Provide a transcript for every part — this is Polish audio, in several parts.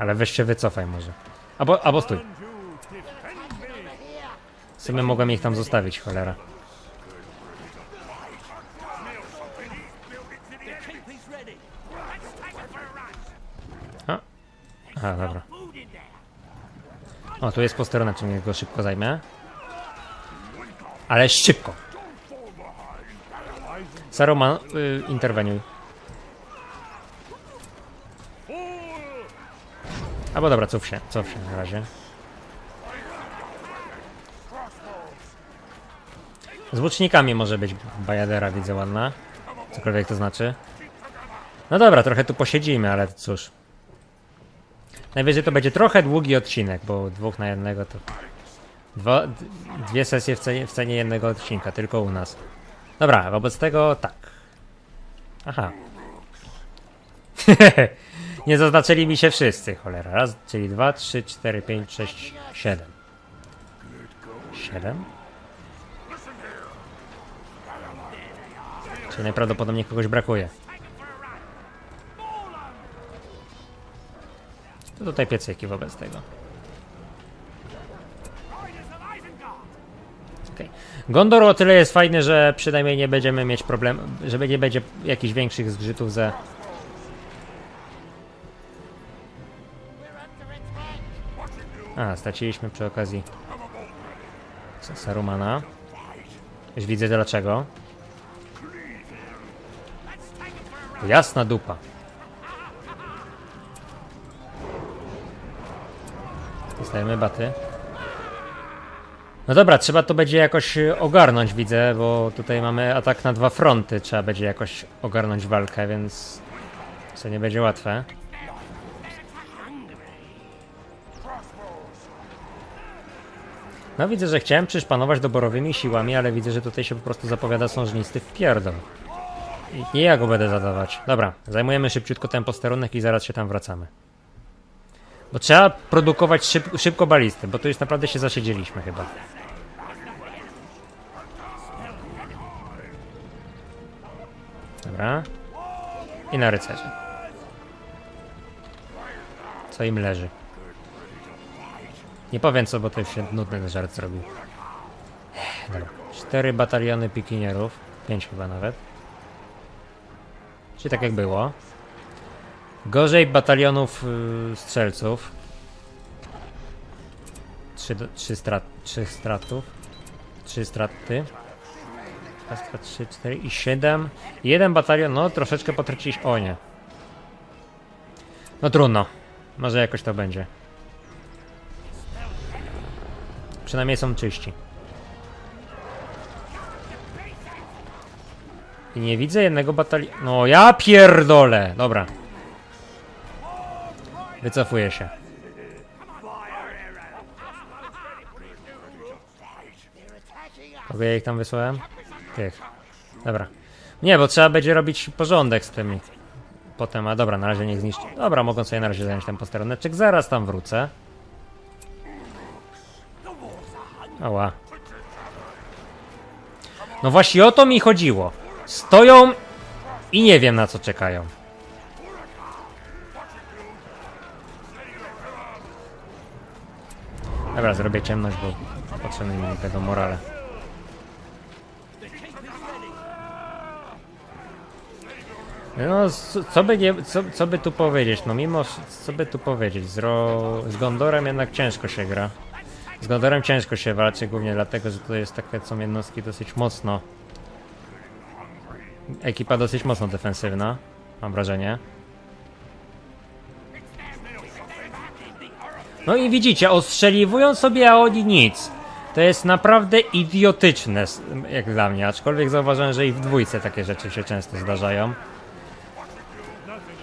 Ale weź się wycofaj może. Albo, albo stój. W sumie mogłem ich tam zostawić, cholera. A, A dobra. O, tu jest posterunek, czy mnie go szybko zajmę. Ale szybko. Saruman, y, interweniuj. Albo dobra, ców się, ców się na razie. Z łucznikami może być bajadera, widzę ładna. Cokolwiek to znaczy. No dobra, trochę tu posiedzimy, ale cóż. Najwyżej to będzie trochę długi odcinek, bo dwóch na jednego to... Dwa, dwie sesje w cenie, w cenie jednego odcinka, tylko u nas. Dobra, wobec tego tak. Aha. Nie zaznaczyli mi się wszyscy, cholera. Raz, czyli dwa, trzy, cztery, pięć, sześć, siedem. Siedem? Czyli najprawdopodobniej kogoś brakuje. To tutaj piecyki wobec tego. Okej. Gondor o tyle jest fajny, że przynajmniej nie będziemy mieć problemu, żeby nie będzie jakichś większych zgrzytów ze... A, straciliśmy przy okazji Sa- Sarumana. Już widzę dlaczego. Jasna dupa. Dostajemy baty. No dobra, trzeba to będzie jakoś ogarnąć, widzę, bo tutaj mamy atak na dwa fronty. Trzeba będzie jakoś ogarnąć walkę, więc co nie będzie łatwe. No widzę, że chciałem przyszpanować doborowymi siłami, ale widzę, że tutaj się po prostu zapowiada sążnisty wpierdol. I nie ja go będę zadawać. Dobra, zajmujemy szybciutko ten posterunek i zaraz się tam wracamy. Bo trzeba produkować szyb, szybko balisty, bo tu już naprawdę się zasiedzieliśmy chyba. Dobra. I na rycerzy. Co im leży. Nie powiem co, bo to się nudny żart zrobił. Dobra. Cztery bataliony pikinierów. Pięć chyba nawet. Czyli tak jak było. Gorzej batalionów y, strzelców. Trzy, trzy, strat, trzy stratów. Trzy straty. Raz, dwa, trzy, cztery i siedem. Jeden batalion, no troszeczkę potraciliśmy. O nie. No trudno. Może jakoś to będzie. Przynajmniej są czyści. I nie widzę jednego batalionu. No ja pierdolę! Dobra. Wycofuję się. Kogo ja ich tam wysłałem? Tych. Dobra. Nie, bo trzeba będzie robić porządek z tymi. Potem, a dobra, na razie niech zniszczy. Dobra, mogą sobie na razie zająć ten posteruneczek. Zaraz tam wrócę. Ała. No właśnie o to mi chodziło. Stoją i nie wiem na co czekają. Dobra, zrobię ciemność, bo potrzebny mi tego morale. No, co, co by nie, co, co by tu powiedzieć? No mimo, co by tu powiedzieć? Z, Ro, z Gondorem jednak ciężko się gra. Z Gondorem ciężko się walczy, głównie dlatego, że to jest takie, są jednostki dosyć mocno... Ekipa dosyć mocno defensywna, mam wrażenie. No i widzicie, ostrzeliwują sobie, a oni nic. To jest naprawdę idiotyczne, jak dla mnie, aczkolwiek zauważyłem, że i w dwójce takie rzeczy się często zdarzają.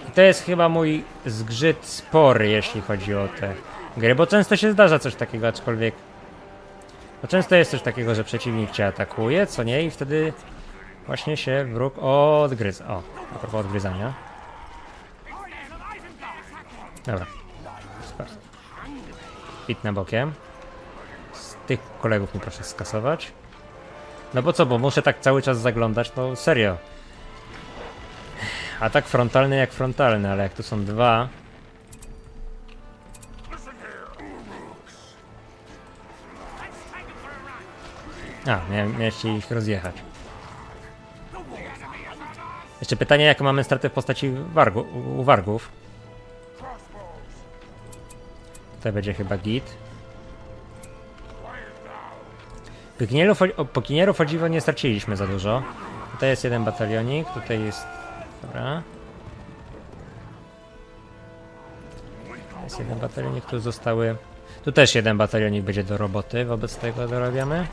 I to jest chyba mój zgrzyt spory, jeśli chodzi o te gry, bo często się zdarza coś takiego, aczkolwiek... No często jest coś takiego, że przeciwnik cię atakuje, co nie, i wtedy właśnie się wróg odgryza. O, a propos odgryzania. Dobra. Pitnę bokiem. Z tych kolegów mi proszę skasować. No bo co, bo muszę tak cały czas zaglądać, no serio. Atak frontalny jak frontalny, ale jak tu są dwa... A, miałem, miałeś się ich rozjechać. Jeszcze pytanie, jakie mamy straty w postaci wargu, wargów. Tutaj będzie chyba git. Pikinierów, o- pikinierów o dziwo nie straciliśmy za dużo. Tutaj jest jeden batalionik, tutaj jest... Dobra. Jest jeden batalionik, tu zostały... Tu też jeden batalionik będzie do roboty, wobec tego dorabiamy.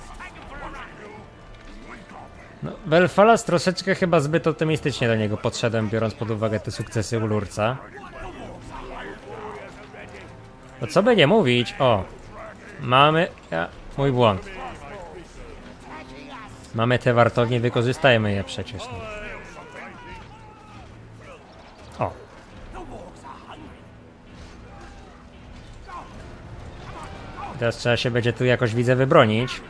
No, Belfalas troszeczkę chyba zbyt optymistycznie do niego podszedłem, biorąc pod uwagę te sukcesy u Lurca. To co by nie mówić? O! Mamy... Ja, mój błąd. Mamy te wartownie, wykorzystajmy je przecież. No. O! Teraz trzeba się będzie tu jakoś widzę wybronić.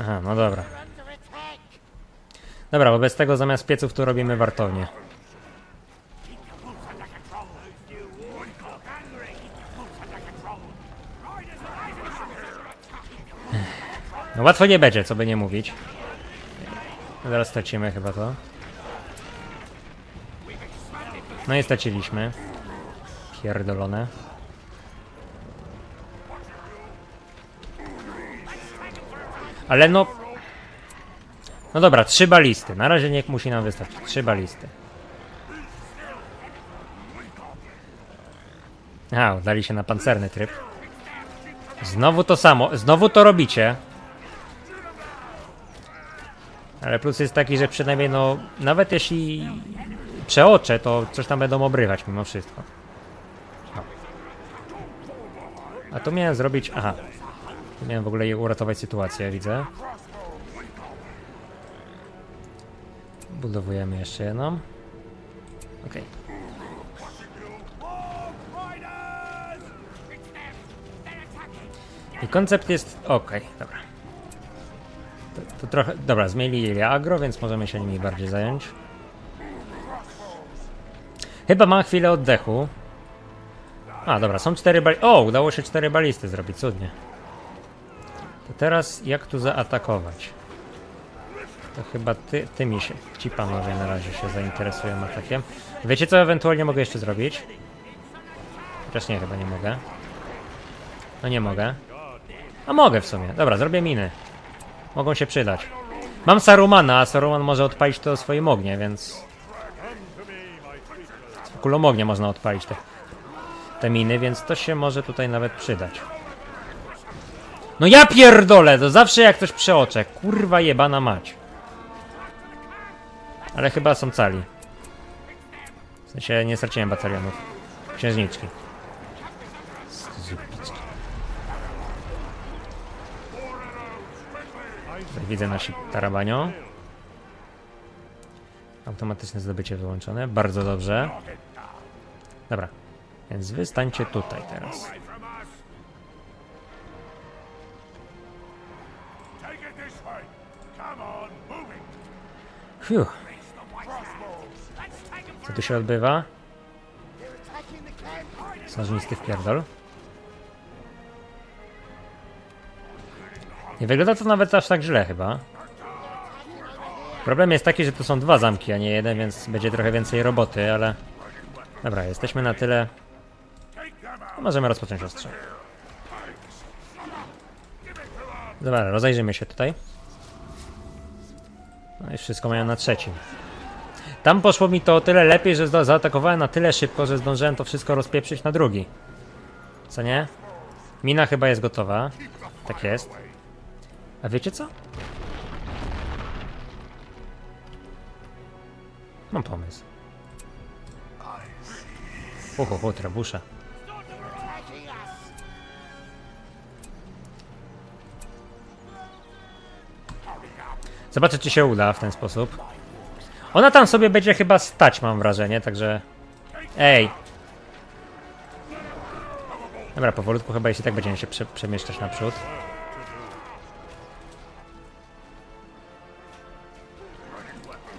Aha, no dobra. Dobra, wobec tego zamiast pieców tu robimy wartownię. No łatwo nie będzie, co by nie mówić. Zaraz stracimy chyba to. No i straciliśmy. Pierdolone. Ale no... No dobra, trzy balisty. Na razie niech musi nam wystarczyć. Trzy balisty. A, udali się na pancerny tryb. Znowu to samo. Znowu to robicie. Ale plus jest taki, że przynajmniej no... Nawet jeśli przeoczę, to coś tam będą obrywać mimo wszystko. No. A to miałem zrobić... Aha. Miałem w ogóle je uratować sytuację, widzę. Budowujemy jeszcze jedną. Okej. I koncept jest... Okej, dobra. To, to trochę... Dobra, zmienili agro, więc możemy się nimi bardziej zająć. Chyba mam chwilę oddechu. A, dobra, są cztery bali... O, udało się cztery balisty zrobić, cudnie. To teraz jak tu zaatakować? To chyba ty, tymi się, ci panowie na razie się zainteresują atakiem. Wiecie co ewentualnie mogę jeszcze zrobić? Chociaż nie, chyba nie mogę. No nie mogę. A mogę w sumie. Dobra, zrobię miny. Mogą się przydać. Mam Sarumana, a Saruman może odpalić to swoim ognie, więc... Kulą ognia można odpalić te, te miny, więc to się może tutaj nawet przydać. No ja pierdolę, to zawsze jak ktoś przeoczę. Kurwa jebana mać. Ale chyba są cali. W sensie nie straciłem batalionów. Księżniczki. Tutaj widzę nasi tarabanio. Automatyczne zdobycie wyłączone. Bardzo dobrze. Dobra. Więc wy stańcie tutaj teraz. Fiu. Co tu się odbywa? Smażnisty wpierdol. Nie wygląda to nawet aż tak źle chyba. Problem jest taki, że tu są dwa zamki, a nie jeden, więc będzie trochę więcej roboty, ale... Dobra, jesteśmy na tyle... No, możemy rozpocząć ostrzał. Dobra, rozejrzymy się tutaj. No i wszystko mają na trzecim. Tam poszło mi to o tyle lepiej, że za- zaatakowałem na tyle szybko, że zdążyłem to wszystko rozpieprzyć na drugi. Co nie? Mina chyba jest gotowa. Tak jest. A wiecie co? Mam pomysł. Uhu, trabusze. Zobaczę, czy się uda w ten sposób. Ona tam sobie będzie chyba stać, mam wrażenie, także... Ej! Dobra, powolutku chyba jeśli tak będziemy się prze przemieszczać naprzód.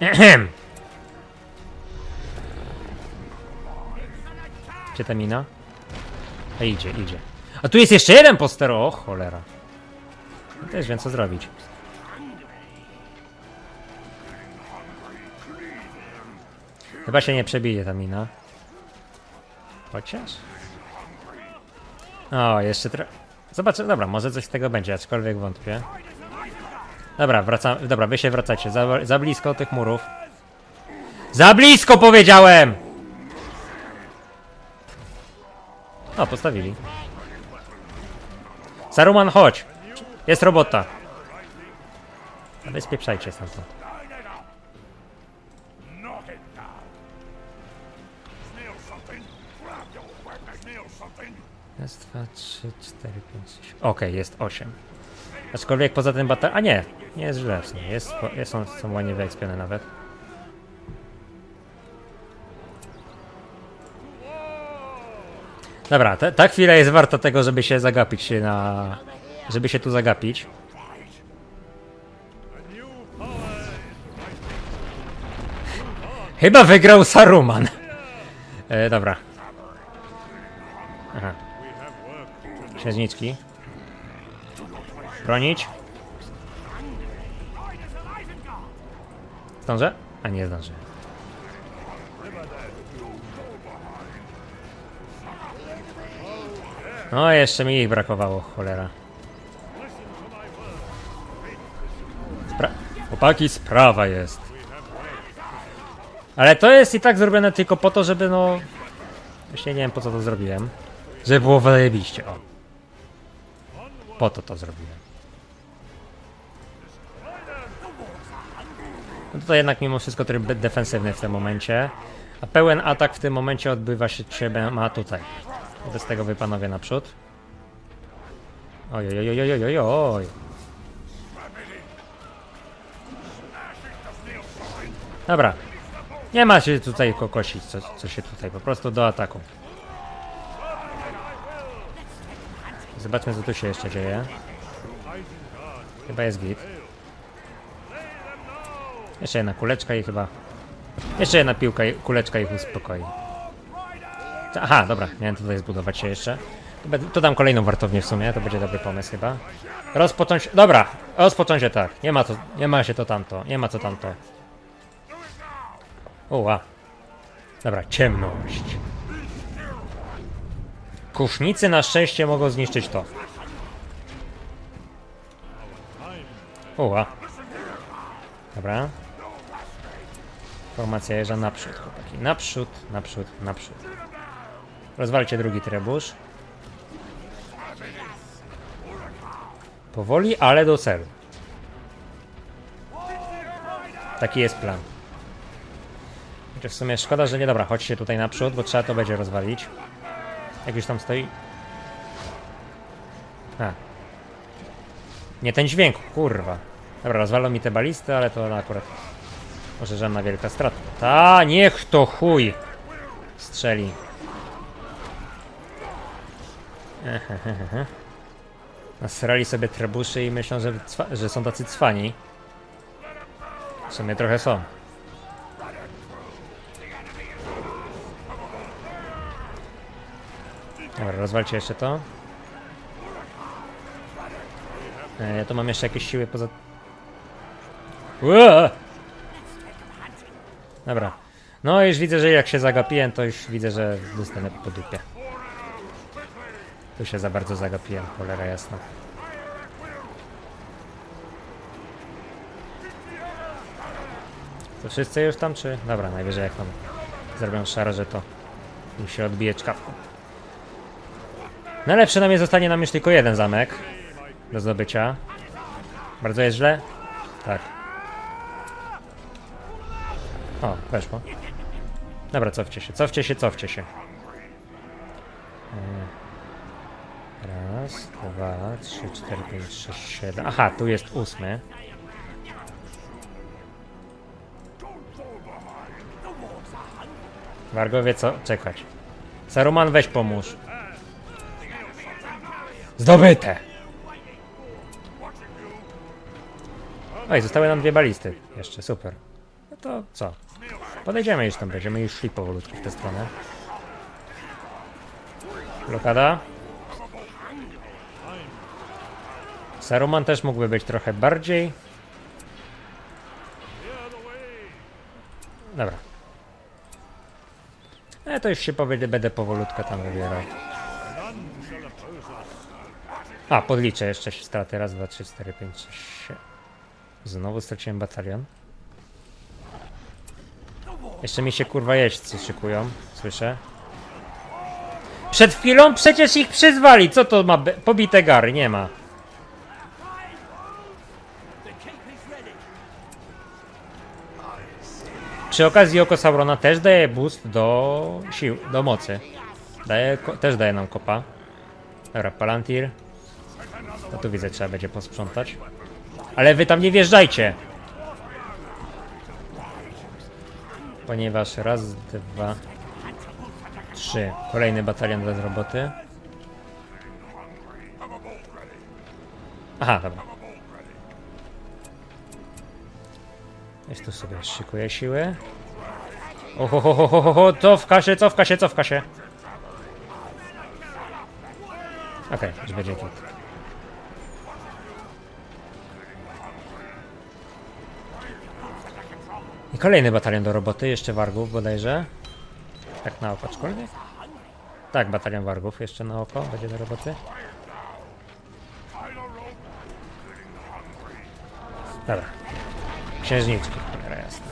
Ehem. Gdzie ta mina? A idzie, idzie. A tu jest jeszcze jeden poster, o cholera. Też wiem co zrobić. Chyba się nie przebije ta mina. Chociaż? O, jeszcze trochę. Zobaczę, dobra, może coś z tego będzie, aczkolwiek wątpię. Dobra, wracam. Dobra, wy się wracacie. Za, za blisko tych murów. Za blisko powiedziałem! O, postawili. Saruman, chodź! Jest robota. A wy spieprzajcie stamtąd. Raz, dwa, trzy, cztery, pięć, sześć. Okej, jest osiem. Aczkolwiek poza tym batal... A nie, nie jest źle sumie. Jest, jest, są, są ładnie wyekspione nawet. Dobra, te, ta chwila jest warta tego, żeby się zagapić na... Żeby się tu zagapić. Chyba wygrał Saruman. E, dobra. Aha. Księżniczki. Bronić. Zdążę? A nie zdążę. No, jeszcze mi ich brakowało, cholera. Spra Chłopaki, sprawa jest. Ale to jest i tak zrobione tylko po to, żeby no... Właśnie nie wiem po co to zrobiłem. Żeby było zajebiście, o. Po to to zrobiłem. No to jednak mimo wszystko tryb defensywny w tym momencie. A pełen atak w tym momencie odbywa się ciebie ma tutaj. Bez tego wy panowie naprzód. Oj, oj, oj, oj, oj, oj. Dobra. Nie ma się tutaj kokosić, co, co się tutaj, po prostu do ataku. Zobaczmy, co tu się jeszcze dzieje. Chyba jest git. Jeszcze jedna kuleczka i chyba... Jeszcze jedna piłka, i- kuleczka ich uspokoi. Aha, dobra, miałem tutaj zbudować się jeszcze. To, dam kolejną wartownię w sumie, to będzie dobry pomysł chyba. Rozpocząć... Dobra, rozpocząć się tak. Nie ma to, nie ma się to tamto, nie ma co tamto. Uła. Dobra, ciemność. Kusznicy na szczęście mogą zniszczyć to. Uła. Dobra. Formacja jeża naprzód, chłopaki. Naprzód, naprzód, naprzód. Rozwalcie drugi trebusz. Powoli, ale do celu. Taki jest plan. Chociaż w sumie szkoda, że nie. Dobra, chodźcie tutaj naprzód, bo trzeba to będzie rozwalić. Jak już tam stoi. A. Nie ten dźwięk, kurwa. Dobra, rozwalą mi te balisty, ale to akurat może żadna wielka strata. Ta, niech to chuj strzeli. Nasrali sobie trebuszy i myślą, że, że są tacy cwani. W sumie trochę są. Dobra, rozwalcie jeszcze to. E, ja tu mam jeszcze jakieś siły poza... Ua! Dobra. No już widzę, że jak się zagapiłem, to już widzę, że dostanę po dupie. Tu się za bardzo zagapiłem, cholera jasna. To wszyscy już tam, czy... Dobra, najwyżej jak tam zrobią szarże, to im się odbije czkawką. No ale przynajmniej zostanie nam już tylko jeden zamek do zdobycia. Bardzo jest źle? Tak. O, weszło. Dobra, cofcie się, cofcie się, cofcie się. E, Raz, dwa, trzy, cztery, pięć, sześć, siedem. Aha, tu jest ósmy. Wargo wie co czekać. Saruman weź pomóż. Zdobyte! Oj, zostały nam dwie balisty. Jeszcze, super. No to co? Podejdziemy już tam, będziemy już szli powolutku w tę stronę. Blokada. Saruman też mógłby być trochę bardziej. Dobra. E, to już się powiedzie, będę powolutku tam wybierał. A, podliczę jeszcze straty. Raz, dwa, trzy, cztery, pięć, sześć. Znowu straciłem batalion. Jeszcze mi się kurwa jeźdźcy szykują, słyszę. Przed chwilą przecież ich przyzwali. Co to ma? Pobite gary, nie ma. Przy okazji oko Saurona też daje boost do sił, do mocy. Daje, też daje nam kopa. Dobra, Palantir. To tu widzę, trzeba będzie posprzątać. Ale wy tam nie wjeżdżajcie! Ponieważ raz, dwa, trzy. Kolejny batalion bez roboty. Aha, dobra. Jest tu sobie szykuje siły. Ohohohoho, cofka się, cofka się, cofka się. Okej, już będzie git. Kolejny batalion do roboty, jeszcze wargów bodajże. Tak na oko, aczkolwiek. Tak, batalion wargów jeszcze na oko będzie do roboty. Dobra. Księżniczki, cholera jasna.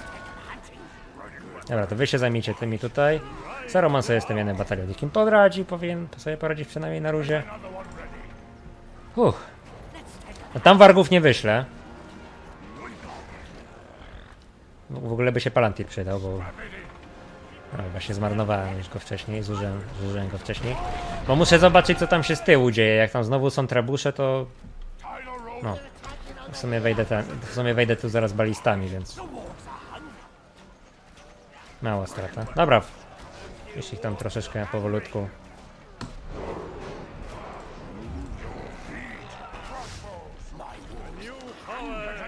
Dobra, to wy się zajmijcie tymi tutaj. Saruman sobie z tym jednym batalionikiem podradzi, powinien sobie poradzić przynajmniej na ruzie. Uff. No tam wargów nie wyślę. W ogóle by się Palantir przydał, bo... No, właśnie zmarnowałem już go wcześniej, zużyłem, zużyłem go wcześniej. Bo muszę zobaczyć co tam się z tyłu dzieje, jak tam znowu są trabusze to... No. W sumie wejdę, ten, w sumie wejdę tu zaraz balistami, więc... Mała strata. Dobra. Jeśli tam troszeczkę powolutku.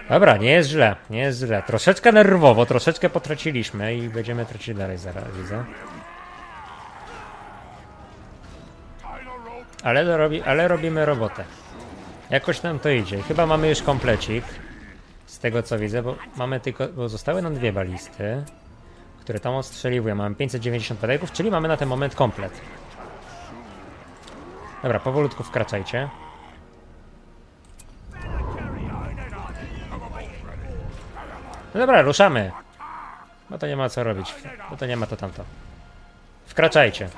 Dobra, nie jest źle, nie jest źle. Troszeczkę nerwowo, troszeczkę potraciliśmy i będziemy tracić dalej zaraz, widzę. Ale, robi, ale robimy robotę. Jakoś nam to idzie. Chyba mamy już komplecik. Z tego co widzę, bo mamy tylko. Bo zostały nam dwie balisty, które tam ostrzeliwują. Mamy 590 pedałów, czyli mamy na ten moment komplet. Dobra, powolutku wkraczajcie. No dobra, ruszamy. Bo to nie ma co robić. Bo to nie ma to tamto. Wkraczajcie.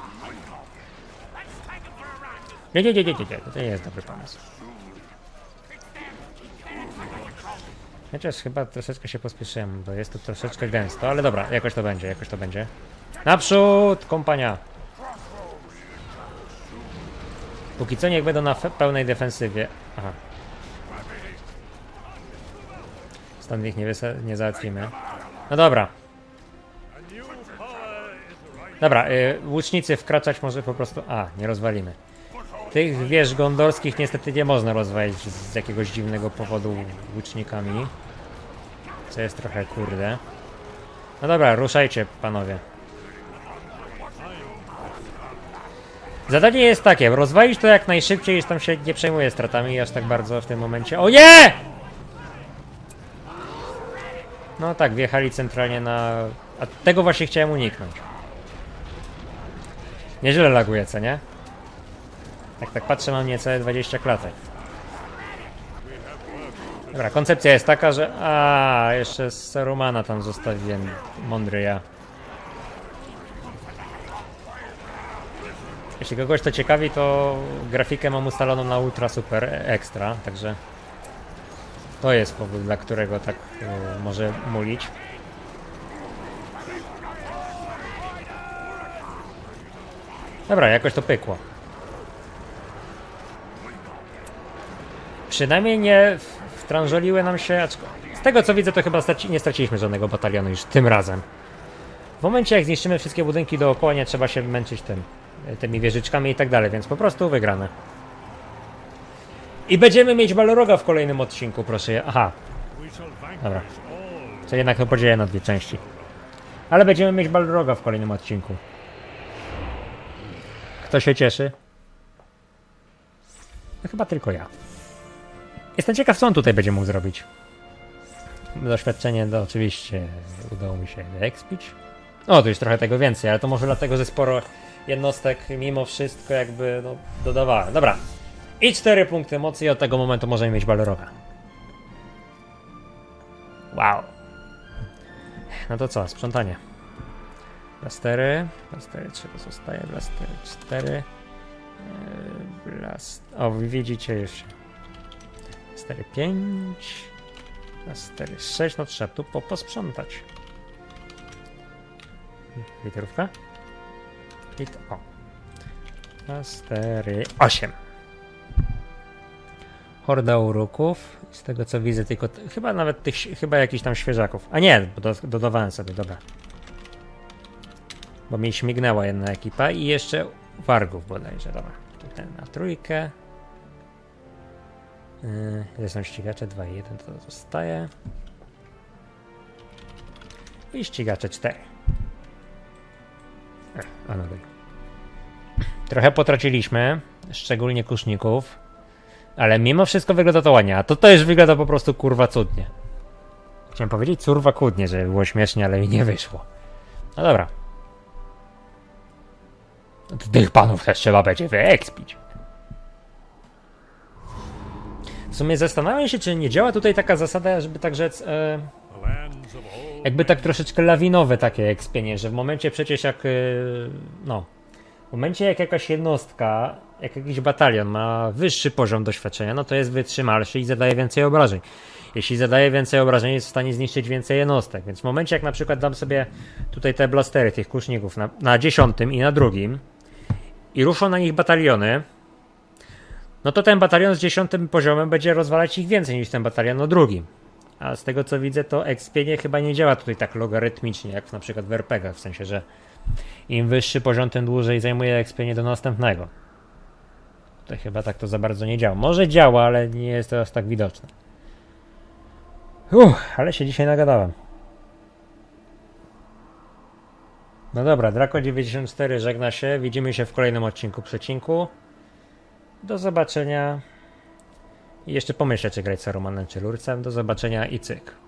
Nie, nie, nie, nie, nie, nie. To nie jest dobry pomysł. Chociaż chyba troszeczkę się pospieszyłem, bo jest tu troszeczkę gęsto, ale dobra, jakoś to będzie, jakoś to będzie. Naprzód, kompania! Póki co niech będą na pełnej defensywie. Aha. Stąd ich nie, nie załatwimy. No dobra. Dobra, y, łucznicy wkraczać może po prostu... A, nie rozwalimy. Tych wież gondorskich niestety nie można rozwalić z jakiegoś dziwnego powodu łucznikami. Co jest trochę kurde. No dobra, ruszajcie panowie. Zadanie jest takie, rozwalić to jak najszybciej, już tam się nie przejmuje stratami aż tak bardzo w tym momencie. O nie! No tak, wjechali centralnie na... A tego właśnie chciałem uniknąć. Nieźle laguje, co nie? Jak tak patrzę, mam niecałe 20 klatek. Dobra, koncepcja jest taka, że... A, jeszcze Sarumana tam zostawiłem. Mądry ja. Jeśli kogoś to ciekawi, to grafikę mam ustaloną na Ultra Super Extra, także... To jest powód, dla którego tak e, może mulić. Dobra, jakoś to pykło. Przynajmniej nie wtrążoliły nam się. Z tego co widzę, to chyba straci nie straciliśmy żadnego batalionu już tym razem. W momencie jak zniszczymy wszystkie budynki dookoła, nie trzeba się męczyć tym, tymi wieżyczkami i tak dalej, więc po prostu wygramy. I będziemy mieć Balroga w kolejnym odcinku, proszę. Aha, dobra. To jednak to podzielę na dwie części. Ale będziemy mieć Balroga w kolejnym odcinku. Kto się cieszy? No chyba tylko ja. Jestem ciekaw, co on tutaj będzie mógł zrobić. Doświadczenie to oczywiście udało mi się wyekspić. O, tu już trochę tego więcej, ale to może dlatego, że sporo jednostek mimo wszystko jakby no, dodawałem. Dobra. I 4 punkty mocy i od tego momentu możemy mieć Balroga. Wow. No to co, sprzątanie. Blastery. Blastery 3 to zostaje. Blastery 4. Eee, Blast... O, widzicie już. Blastery 5. Blastery 6. No trzeba tu po posprzątać. Literówka? Lit... O. Blastery 8. Horda uruków. Z tego co widzę, tylko chyba nawet tych, chyba jakichś tam świeżaków. A nie, bo do, dodawałem sobie, dobra. Bo mi śmignęła jedna ekipa i jeszcze wargów bodajże, dobra. Tutaj na trójkę. Yy, są ścigacze? 2 i 1 to zostaje. I ścigacze 4. Ech, a no. Trochę potraciliśmy, szczególnie kuszników. Ale mimo wszystko wygląda to ładnie, a to już wygląda po prostu kurwa cudnie. Chciałem powiedzieć curwa kudnie, żeby było śmiesznie, ale mi nie wyszło. No dobra. Tych panów też trzeba będzie wyekspić. W sumie zastanawiam się, czy nie działa tutaj taka zasada, żeby tak rzec, e, jakby tak troszeczkę lawinowe takie ekspienie, że w momencie przecież jak, e, no, w momencie jak jakaś jednostka, jak jakiś batalion ma wyższy poziom doświadczenia, no to jest wytrzymalszy i zadaje więcej obrażeń. Jeśli zadaje więcej obrażeń, jest w stanie zniszczyć więcej jednostek. Więc w momencie jak na przykład dam sobie tutaj te blastery tych kuszników na, na dziesiątym i na drugim i ruszą na nich bataliony, no to ten batalion z dziesiątym poziomem będzie rozwalać ich więcej niż ten batalion na drugim. A z tego co widzę, to expienie chyba nie działa tutaj tak logarytmicznie, jak na przykład w RPG, w sensie, że im wyższy poziom, tym dłużej zajmuje expienie do następnego. To chyba tak to za bardzo nie działa. Może działa, ale nie jest to aż tak widoczne. Uff, ale się dzisiaj nagadałem. No dobra, Draco94 żegna się. Widzimy się w kolejnym odcinku przecinku. Do zobaczenia. I jeszcze pomyślę, czy grać Sarumanem czy Lurcem. Do zobaczenia i cyk.